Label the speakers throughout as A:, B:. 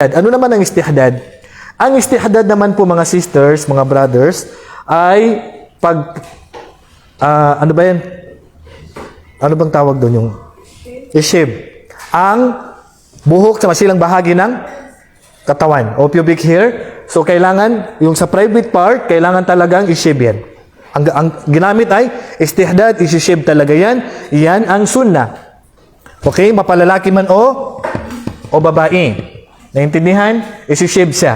A: Ano naman ang istihdad? Ang istihdad naman po mga sisters, mga brothers, ay pag, ah, ano ba yan? Ano bang tawag doon yung? Ishib. Ang buhok sa masilang bahagi ng katawan o pubic hair. So, kailangan, yung sa private part, kailangan talagang ishib yan. Ang, ang ginamit ay istihdad, ishib talaga yan. Yan ang sunnah. Okay? Mapalalaki man o o babae. Naintindihan? Isi-shave siya.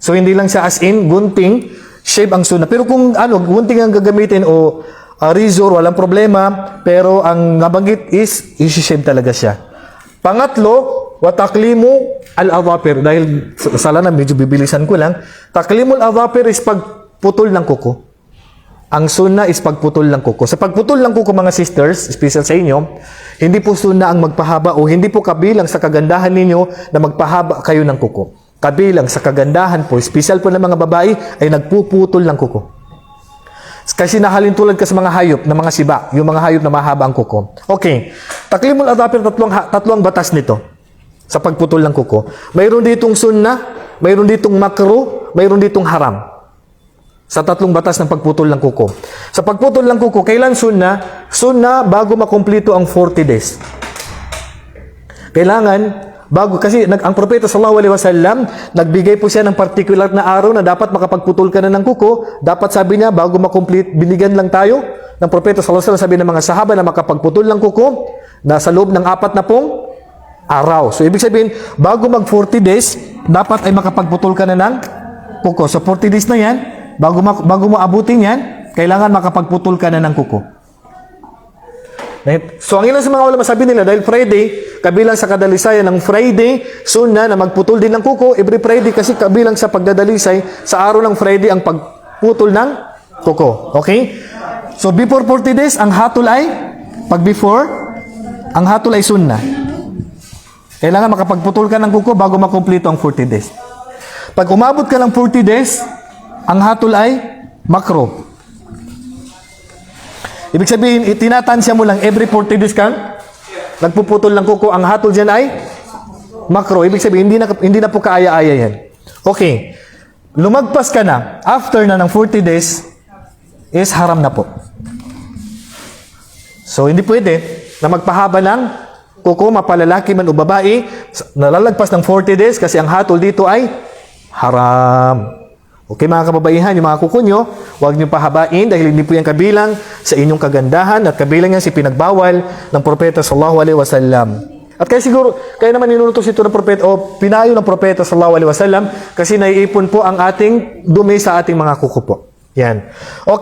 A: So, hindi lang siya as in, gunting, shave ang sunnah. Pero kung ano, gunting ang gagamitin o uh, razor, walang problema. Pero ang nabanggit is, isi-shave talaga siya. Pangatlo, wataklimu al-adhapir. Dahil sa sala na, medyo bibilisan ko lang. Taklimu al-adhapir is pagputol ng kuko. Ang sunna is pagputol ng kuko. Sa pagputol ng kuko mga sisters, special sa inyo, hindi po sunna ang magpahaba o hindi po kabilang sa kagandahan ninyo na magpahaba kayo ng kuko. Kabilang sa kagandahan po, special po ng mga babae, ay nagpuputol ng kuko. Kasi nahalin tulad ka sa mga hayop na mga siba, yung mga hayop na mahaba ang kuko. Okay, taklimul adapir tatlong, tatlong batas nito sa pagputol ng kuko. Mayroon ditong sunna, mayroon ditong makro, mayroon ditong haram sa tatlong batas ng pagputol ng kuko. Sa pagputol ng kuko, kailan sunna? Sunna bago makumplito ang 40 days. Kailangan bago kasi nag, ang propeta sallallahu alaihi wasallam nagbigay po siya ng particular na araw na dapat makapagputol ka na ng kuko. Dapat sabi niya bago makumplete binigyan lang tayo ng propeta sallallahu alaihi wasallam sabi ng mga sahaba na makapagputol ng kuko na sa loob ng apat na pong araw. So ibig sabihin bago mag 40 days dapat ay makapagputol ka na ng kuko. So 40 days na yan bago ma- bago mo abutin yan kailangan makapagputol ka na ng kuko. Right? So, ang ilan sa mga ulama sabi nila, dahil Friday, kabilang sa kadalisayan ng Friday, sunna na magputol din ng kuko, every Friday kasi kabilang sa pagdadalisay, sa araw ng Friday ang pagputol ng kuko. Okay? So, before 40 days, ang hatol ay, pag before, ang hatol ay sunna. Kailangan makapagputol ka ng kuko bago makumpleto ang 40 days. Pag umabot ka ng 40 days, ang hatol ay makro. Ibig sabihin, itinatansya mo lang every 40 days kang nagpuputol ng kuko. Ang hatol dyan ay makro. Ibig sabihin, hindi na, hindi na po kaaya-aya yan. Okay. Lumagpas ka na. After na ng 40 days, is haram na po. So, hindi pwede na magpahaba ng kuko, mapalalaki man o babae, nalalagpas ng 40 days kasi ang hatol dito ay haram. Okay mga kababaihan, yung mga kuko nyo, huwag nyo pahabain dahil hindi po yan kabilang sa inyong kagandahan at kabilang yan si pinagbawal ng propeta sallallahu alaihi wasallam. At kaya siguro, kaya naman ninunutos ito ng propeta o pinayo ng propeta sallallahu alaihi wasallam kasi naiipon po ang ating dumi sa ating mga kuko po. Yan. Okay.